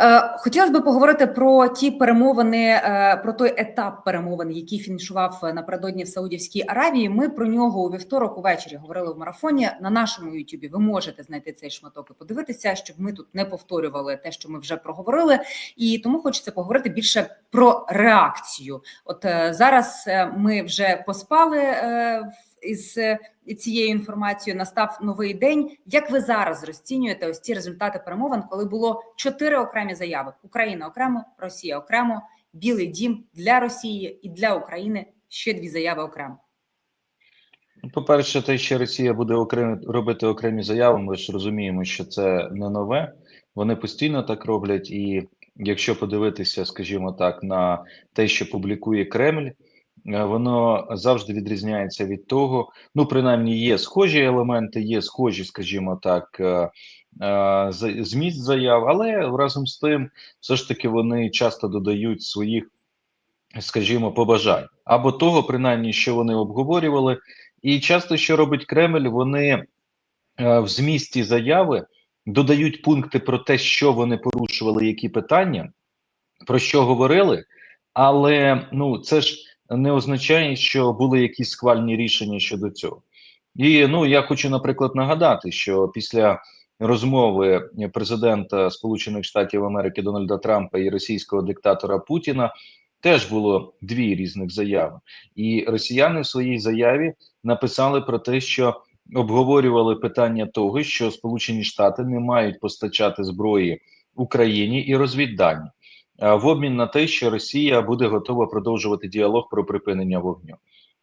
Е, Хотілося б поговорити про ті перемовини, е, про той етап перемовин, який фінішував напередодні в Саудівській Аравії. Ми про нього у вівторок увечері говорили в марафоні. На нашому Ютубі ви можете знайти цей шматок і подивитися, щоб ми тут не повторювали те, що ми вже проговорили. І тому хочеться поговорити більше про реакцію. От е, зараз ми вже поспали в- із е, цією інформацією. Настав новий день. Як ви зараз розцінюєте ось ці результати перемовин, коли було чотири окремі заяви: Україна окремо, Росія окремо, Білий Дім для Росії і для України ще дві заяви окремо. Ну, По-перше, те, що Росія буде окрем... робити окремі заяви, ми ж розуміємо, що це не нове. Вони постійно так роблять. І якщо подивитися, скажімо так, на те, що публікує Кремль, воно завжди відрізняється від того. Ну, принаймні, є схожі елементи, є схожі, скажімо так, е, е, зміст заяв, але разом з тим, все ж таки, вони часто додають своїх, скажімо, побажань або того, принаймні, що вони обговорювали. І часто, що робить Кремль, вони е, в змісті заяви додають пункти про те, що вони порушували, які питання, про що говорили, але ну це ж не означає, що були якісь схвальні рішення щодо цього. І ну я хочу, наприклад, нагадати, що після розмови президента Сполучених Штатів Америки Дональда Трампа і російського диктатора Путіна теж було дві різних заяви, і росіяни в своїй заяві написали про те, що обговорювали питання того, що Сполучені Штати не мають постачати зброї Україні і розвіддані в обмін на те, що Росія буде готова продовжувати діалог про припинення вогню.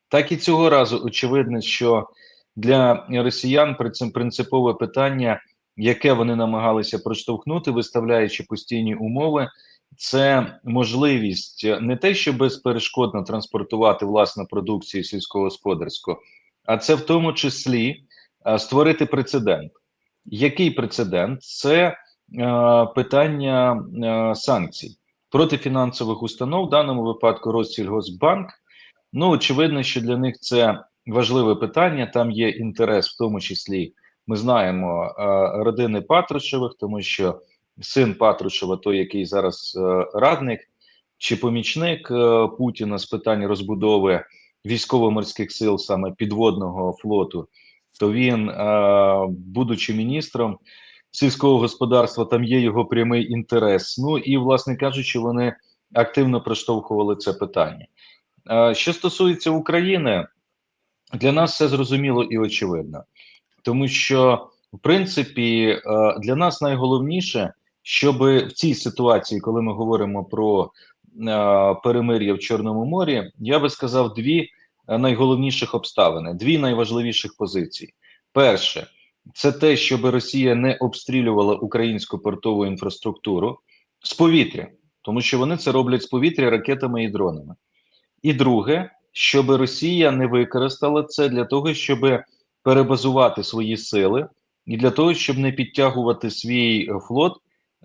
Так і цього разу очевидно, що для росіян при цим принципове питання, яке вони намагалися проштовхнути, виставляючи постійні умови, це можливість не те, що безперешкодно транспортувати власну продукцію сільськогосподарську, а це в тому числі е, створити прецедент. Який прецедент? Це е, питання е, санкцій проти фінансових установ, в даному випадку Россільгосбанк. Ну, очевидно, що для них це важливе питання. Там є інтерес, в тому числі, ми знаємо е, родини Патрушевих, тому що син Патрушева, той, який зараз е, радник чи помічник е, Путіна з питань розбудови військово-морських сил, саме підводного флоту, то він, будучи міністром сільського господарства, там є його прямий інтерес. Ну і, власне кажучи, вони активно проштовхували це питання. Що стосується України, для нас все зрозуміло і очевидно, тому що в принципі для нас найголовніше, щоб в цій ситуації, коли ми говоримо про перемир'я в Чорному морі, я би сказав дві найголовніших обставини, дві найважливіших позиції. Перше, це те, щоб Росія не обстрілювала українську портову інфраструктуру з повітря, тому що вони це роблять з повітря ракетами і дронами. І друге, щоб Росія не використала це для того, щоб перебазувати свої сили, і для того, щоб не підтягувати свій флот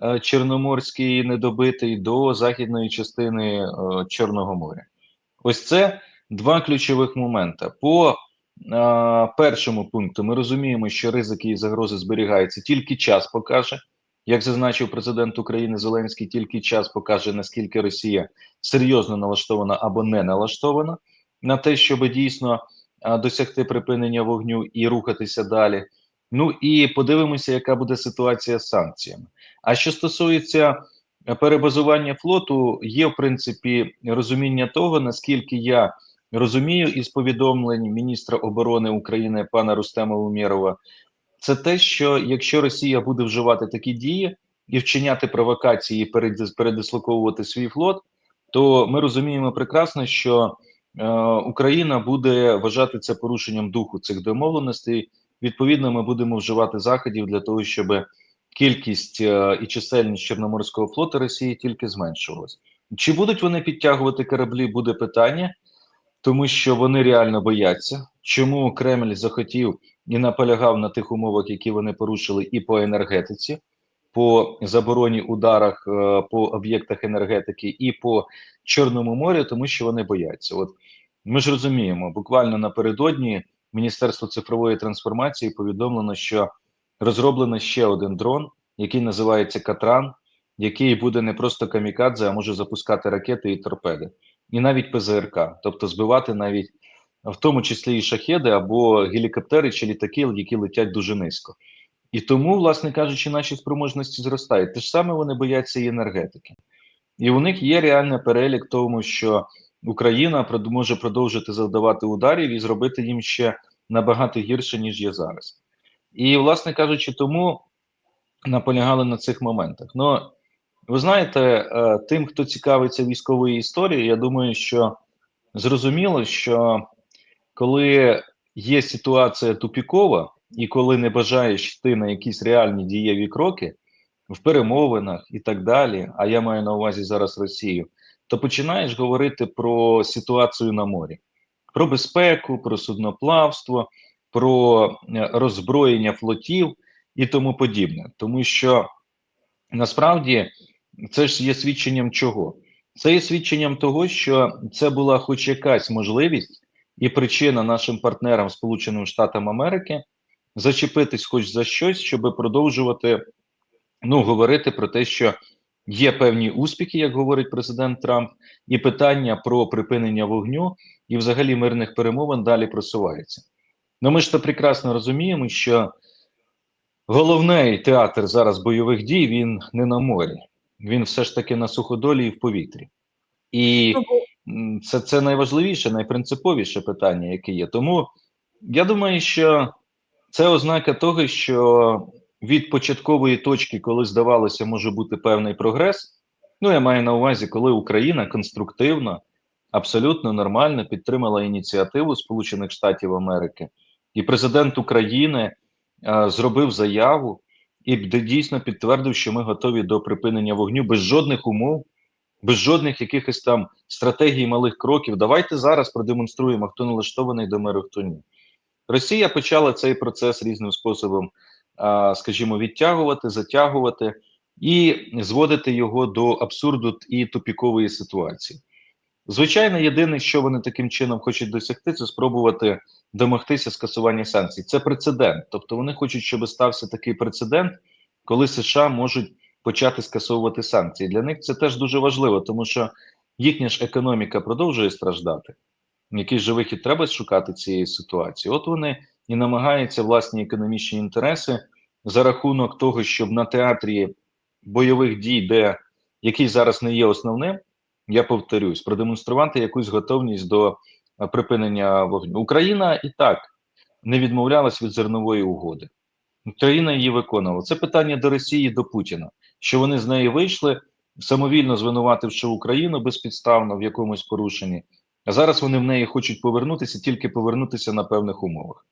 е, Чорноморський недобитий до західної частини е, Чорного моря. Ось це два ключових моменти. По першому пункту ми розуміємо, що ризики і загрози зберігаються, тільки час покаже. Як зазначив президент України Зеленський, тільки час покаже, наскільки Росія серйозно налаштована або не налаштована на те, щоб дійсно досягти припинення вогню і рухатися далі. Ну і подивимося, яка буде ситуація з санкціями. А що стосується перебазування флоту, є в принципі розуміння того, наскільки я розумію із повідомлень міністра оборони України пана Рустема Умєрова, це те, що якщо Росія буде вживати такі дії і вчиняти провокації, перед- передислоковувати свій флот, то ми розуміємо прекрасно, що е, Україна буде вважати це порушенням духу цих домовленостей. Відповідно, ми будемо вживати заходів для того, щоб кількість е, і чисельність Чорноморського флоту Росії тільки зменшувалась. Чи будуть вони підтягувати кораблі? Буде питання, тому що вони реально бояться. Чому Кремль захотів і наполягав на тих умовах, які вони порушили, і по енергетиці, по забороні ударах е, по об'єктах енергетики, і по Чорному морю, тому що вони бояться. От ми ж розуміємо, буквально напередодні Міністерство цифрової трансформації повідомлено, що розроблено ще один дрон, який називається Катран, який буде не просто камікадзе, а може запускати ракети і торпеди, і навіть ПЗРК, тобто збивати навіть в тому числі і шахеди або гелікоптери чи літаки, які летять дуже низько. І тому, власне кажучи, наші спроможності зростають. Те ж саме вони бояться і енергетики. І у них є реальний перелік тому, що Україна може продовжити завдавати ударів і зробити їм ще набагато гірше, ніж є зараз. І, власне кажучи, тому наполягали на цих моментах. Ну, ви знаєте, е, тим, хто цікавиться військовою історією, я думаю, що зрозуміло, що коли є ситуація тупікова, і коли не бажаєш йти на якісь реальні дієві кроки в перемовинах і так далі, а я маю на увазі зараз Росію, то починаєш говорити про ситуацію на морі, про безпеку, про судноплавство, про е, роззброєння флотів і тому подібне. Тому що насправді це ж є свідченням чого? Це є свідченням того, що це була хоч якась можливість і причина нашим партнерам Сполученим Штатам Америки зачепитись хоч за щось, щоб продовжувати ну, говорити про те, що є певні успіхи, як говорить президент Трамп, і питання про припинення вогню і взагалі мирних перемовин далі просуваються. Ну ми ж то прекрасно розуміємо, що головний театр зараз бойових дій він не на морі, він все ж таки на суходолі і в повітрі. І Ну, це, це найважливіше, найпринциповіше питання, яке є. Тому я думаю, що це ознака того, що від початкової точки, коли здавалося, може бути певний прогрес. Ну, я маю на увазі, коли Україна конструктивно, абсолютно нормально підтримала ініціативу Сполучених Штатів Америки, і президент України е, зробив заяву і д- дійсно підтвердив, що ми готові до припинення вогню без жодних умов без жодних якихось там стратегій малих кроків. Давайте зараз продемонструємо, хто налаштований до миру, хто ні. Росія почала цей процес різним способом, скажімо, відтягувати, затягувати і зводити його до абсурду і тупікової ситуації. Звичайно, єдине, що вони таким чином хочуть досягти, це спробувати домогтися скасування санкцій. Це прецедент. Тобто вони хочуть, щоб стався такий прецедент, коли США можуть почати скасовувати санкції. Для них це теж дуже важливо, тому що їхня ж економіка продовжує страждати. Якийсь же вихід треба шукати цієї ситуації. От вони і намагаються власні економічні інтереси за рахунок того, щоб на театрі бойових дій, де який зараз не є основним, я повторюсь, продемонструвати якусь готовність до е, припинення вогню. Україна і так не відмовлялась від зернової угоди. Україна її виконувала. Це питання до Росії, до Путіна, що вони з неї вийшли, самовільно звинувативши Україну безпідставно в якомусь порушенні. А зараз вони в неї хочуть повернутися, тільки повернутися на певних умовах.